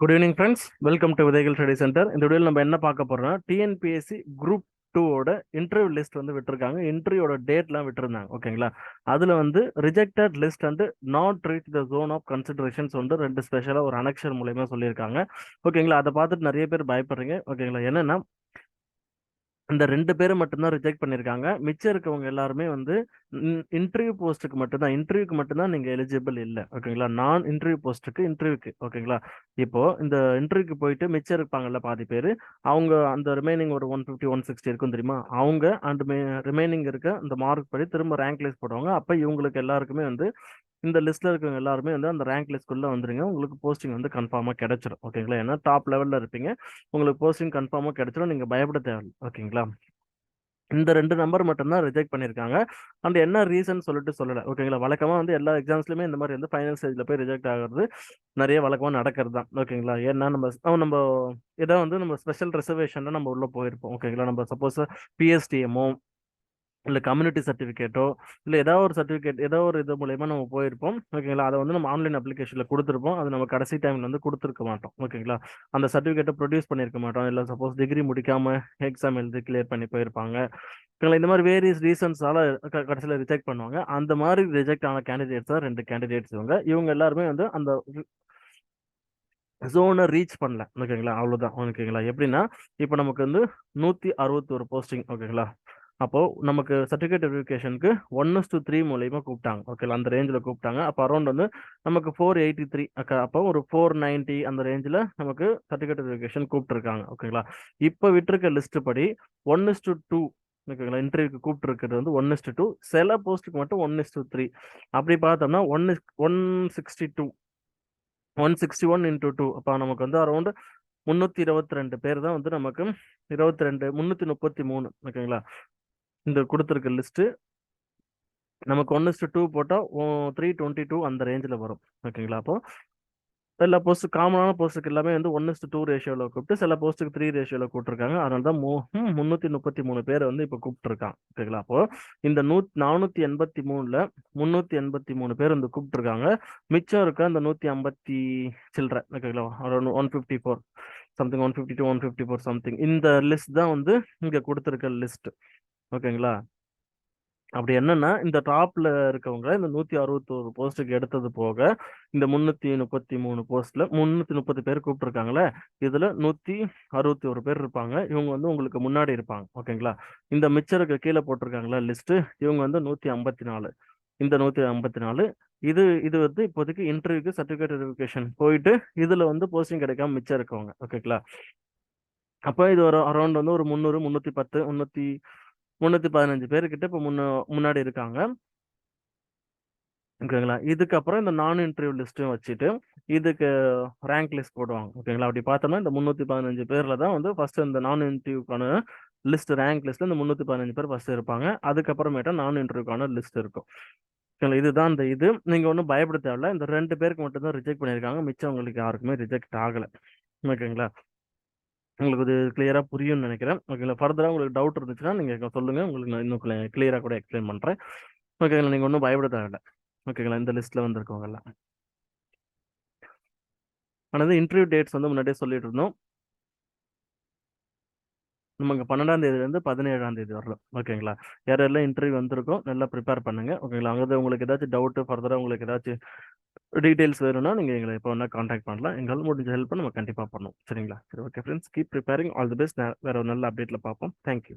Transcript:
Good evening friends welcome to Vidhaigal study centre இந்த வீடியோவில் நம்ம என்ன பார்க்க போறோம்னா டிஎன்பிஎஸ்சி குரூப் டூவோட இன்டர்வியூ லிஸ்ட் வந்து விட்டுருக்காங்க. இன்டர்வியூட டேட்லாம் விட்டுருந்தாங்க. ஓகேங்களா அதில் வந்து ரிஜெக்டட் லிஸ்ட் வந்து not reach the zone of considerations வந்து ரெண்டு ஸ்பெஷலாக ஒரு அனெக்ஷன் மூலயமா சொல்லியிருக்காங்க. ஓகேங்களா அதை பார்த்துட்டு நிறைய பேர் பயப்படுறீங்க. ஓகேங்களா என்னன்னா இந்த ரெண்டு பேரும் மட்டும்தான் ரிஜெக்ட் பண்ணியிருக்காங்க மிச்சம் இருக்கவங்க எல்லாருமே வந்து இன்டர்வியூ போஸ்ட்டுக்கு மட்டும்தான் இன்டர்வியூக்கு மட்டும்தான் நீங்கள் எலிஜிபிள் இல்லை. ஓகேங்களா நான் இன்டர்வியூ போஸ்ட்டுக்கு இன்டர்வியூக்கு ஓகேங்களா இப்போ இந்த இன்டர்வியூக்கு போயிட்டு மிச்சம் இருப்பாங்கல்ல பாதி பேர் அவங்க அந்த ரிமைனிங் ஒரு ஒன் ஃபிஃப்டி ஒன் சிக்ஸ்டி இருக்கும் தெரியுமா? அவங்க அந்த ரிமைனிங் இருக்க அந்த மார்க் படி திரும்ப ரேங்க் லிஸ்ட் போடுவாங்க. அப்போ இவங்களுக்கு எல்லாருக்குமே வந்து இந்த லிஸ்ட்ல இருக்கிறவங்க எல்லாருமே வந்து அந்த ரேங்க் லிஸ்ட்குள்ள வந்துருங்க. உங்களுக்கு போஸ்டிங் வந்து கன்ஃபார்மாக கிடைச்சிடும் ஓகேங்களா ஏன்னா டாப் லெவலில் இருப்பீங்க. உங்களுக்கு போஸ்டிங் கன்ஃபார்மாக கிடைச்சிடும் நீங்கள் பயப்பட தேவையில்லை. ஓகேங்களா இந்த ரெண்டு நம்பர் மட்டும்தான் ரிஜெக்ட் பண்ணியிருக்காங்க அண்ட் என்ன ரீசன் சொல்லிட்டு சொல்லலை. ஓகேங்களா வழக்கமாக வந்து எல்லா எக்ஸாம்ஸ்லையுமே இந்த மாதிரி வந்து ஃபைனல் ஸ்டேஜில் போய் ரிஜெக்ட் ஆகிறது நிறைய வழக்கமாக நடக்கிறது தான். ஓகேங்களா ஏன்னா நம்ம நம்ம ஏதோ வந்து நம்ம ஸ்பெஷல் ரிசர்வேஷனில் நம்ம உள்ளே போயிருப்போம். ஓகேங்களா நம்ம சப்போஸ் பிஎஸ்டிஎம்மோ இல்லை கம்யூனிட்டி சர்டிஃபிகேட்டோ இல்லை ஏதாவது ஒரு சர்டிஃபிகேட் ஏதோ ஒரு இது மூலயமா நம்ம போயிருப்போம். ஓகேங்களா? அதை வந்து நம்ம ஆன்லைன் அப்ளிகேஷனில் கொடுத்துருப்போம். அது நம்ம கடைசி டைமில் வந்து கொடுத்துருக்க மாட்டோம். ஓகேங்களா? அந்த சர்டிஃபிகேட்டை ப்ரொடியூஸ் பண்ணியிருக்க மாட்டோம். இல்லை சப்போஸ் டிகிரி முடிக்காமல் எக்ஸாம் எழுதி கிளியர் பண்ணி போயிருப்பாங்க. ஓகேங்களா இந்த மாதிரி வேரியஸ் ரீசன்ஸால கடைசியில் ரிஜெக்ட் பண்ணுவாங்க. அந்த மாதிரி ரிஜெக்ட் ஆன கேண்டிடேட்ஸ் தான் ரெண்டு கேண்டிடேட்ஸ் இவங்க. இவங்க எல்லாருமே வந்து அந்த ஜோனை ரீச் பண்ணல. ஓகேங்களா? அவ்வளோதான் ஓகேங்களா? எப்படின்னா இப்போ நமக்கு வந்து நூற்றி அறுபத்தொரு போஸ்டிங் ஓகேங்களா? அப்போ நமக்கு சர்டிஃபிகேட் வெரிஃபிகேஷனுக்கு ஒன் டூ த்ரீ மூலயமா கூப்பிட்டாங்க. ஓகேல அந்த ரேஞ்சில் கூப்பிட்டாங்க. அப்போ அரௌண்ட் வந்து நமக்கு ஃபோர் எயிட்டி த்ரீ அப்போ ஒரு ஃபோர் நைன்ட்டி அந்த ரேஞ்சில் நமக்கு சர்டிஃபிகேட் வெரிஃபிகேஷன் கூப்பிட்டுருக்காங்க. ஓகேங்களா இப்போ விட்டுருக்க லிஸ்ட் படி ஒன் டூ டூ ஓகேங்களா இன்டர்வியூக்கு கூப்பிட்டுருக்கிறது வந்து ஒன் இஸ்டு டூ சில போஸ்ட்டுக்கு மட்டும் ஒன் இஸ்டு த்ரீ அப்படி பார்த்தோம்னா one one sixty two one sixty one into two அப்போ நமக்கு வந்து அரௌண்ட் முந்நூற்றி இருபத்தி ரெண்டு பேர் தான் வந்து நமக்கு இருபத்தி ரெண்டு முந்நூற்றி முப்பத்தி மூணு ஓகேங்களா இந்த கொடுத்துருக்க லிஸ்ட்டு நமக்கு ஒன் இஸ்டு டூ போட்டால் த்ரீ டுவெண்ட்டி டூ அந்த ரேஞ்சில் வரும். ஓகேங்களா அப்போ எல்லா போஸ்ட் காமனான போஸ்ட்டுக்கு எல்லாமே வந்து ஒன் இஸ்டு டூ ரேஷியோவில் கூப்பிட்டு சில போஸ்ட்டுக்கு த்ரீ ரேஷியோவில் கூப்பிட்டுருக்காங்க. அதனால தான் மூ முந்நூற்றி முப்பத்தி மூணு பேர் வந்து இப்போ கூப்பிட்டுருக்காங்க ஓகேங்களா அப்போ இந்த நூ நானூற்றி எண்பத்தி மூணில் முந்நூற்றி எண்பத்தி மூணு பேர் வந்து கூப்பிட்டுருக்காங்க. மிச்சம் இருக்க அந்த நூற்றி ஐம்பத்தி சில்லற ஓகேங்களா one fifty four something one fifty two one fifty four something இந்த லிஸ்ட் தான் வந்து இங்கே கொடுத்துருக்க லிஸ்ட் ஓகேங்களா? அப்படி என்னன்னா இந்த டாப்ல இருக்கவங்க இந்த நூத்தி அறுபத்தோரு போஸ்ட்டுக்கு எடுத்தது போக இந்த முன்னூத்தி முப்பத்தி மூணு போஸ்ட்ல முன்னூத்தி முப்பது பேர் கூப்பிட்டுருக்காங்களே இதுல நூத்தி அறுபத்தி ஒரு பேர் இருப்பாங்க. இவங்க வந்து உங்களுக்கு முன்னாடி இருப்பாங்க. ஓகேங்களா? இந்த மிச்சருக்கு கீழே போட்டிருக்காங்களா லிஸ்ட் இவங்க வந்து நூத்தி ஐம்பத்தி நாலு. இந்த நூத்தி ஐம்பத்தி நாலு இது இது வந்து இப்போதைக்கு இன்டர்வியூக்கு சர்டிஃபிகேட் வெரிஃபிகேஷன் போயிட்டு இதுல வந்து போஸ்டிங் கிடைக்காம மிச்சம் இருக்கவங்க. ஓகேங்களா? அப்போ இது ஒரு அரௌண்ட் வந்து ஒரு முந்நூறு முந்நூற்றி பத்து முந்நூற்றி முன்னூத்தி பதினஞ்சு பேருக்கிட்ட இப்போ முன்ன முன்னாடி இருக்காங்க. ஓகேங்களா? இதுக்கப்புறம் இந்த நான் இன்டர்வியூ லிஸ்ட்டும் வச்சுட்டு இதுக்கு ரேங்க் லிஸ்ட் போடுவாங்க. ஓகேங்களா? அப்படி பார்த்தோம்னா இந்த முந்நூற்றி பதினஞ்சு பேரில் தான் வந்து ஃபர்ஸ்ட் இந்த நான் இன்டர்வியூக்கான லிஸ்ட் ரேங்க் லிஸ்ட்ல இந்த முந்நூற்றி பதினஞ்சு பேர் ஃபர்ஸ்ட் இருப்பாங்க. அதுக்கப்புறமேட்டா நான் இன்டர்வியூக்கான லிஸ்ட் இருக்கும். ஓகேங்களா? இதுதான் இந்த இது. நீங்கள் ஒன்றும் பயப்பட தேவையில்ல. இந்த ரெண்டு பேருக்கு மட்டும் தான் ரிஜெக்ட் பண்ணியிருக்காங்க. மிச்சம் உங்களுக்கு யாருக்குமே ரிஜெக்ட் ஆகலை. ஓகேங்களா? உங்களுக்கு இது கிளியராக புரியும்னு நினைக்கிறேன். ஓகேங்களா ஃபர்தராக உங்களுக்கு டவுட் இருந்துச்சுன்னா நீங்கள் சொல்லுங்கள் உங்களுக்கு நான் இன்னும் கிளியராக கூட எக்ஸ்பிளைன் பண்ணுறேன் ஓகேங்களா நீங்கள் ஒன்றும் பயப்பட தேவையில்ல. ஓகேங்களா இந்த லிஸ்ட்டில் வந்திருக்கவங்கலாம் ஆனால் இன்டர்வியூ டேட்ஸ் வந்து முன்னாடியே சொல்லிட்டு இருந்தோம். நமக்கு பன்னெண்டாம் தேதியிலேருந்து பதினேழாம் தேதி வரலாம் ஓகேங்களா யாரெல்லாம் இன்டர்வியூ வந்திருக்கோம் நல்லா ப்ரிப்பேர் பண்ணுங்க. ஓகேங்களா அங்கே உங்களுக்கு ஏதாச்சும் டவுட்டு ஃபர்தராக உங்களுக்கு ஏதாச்சும் டீடைல்ஸ் வேணும்னா நீங்கள் எங்களை எப்போ வேணால் காண்டாக்ட் பண்ணலாம். எங்களால் முடிஞ்ச ஹெல்ப் நம்ம கண்டிப்பாக பண்ணுவோம் சரிங்களா? சரி okay friends keep preparing all the best வேற ஒரு நல்ல அப்டேட்டில் பார்ப்போம். தேங்க்யூ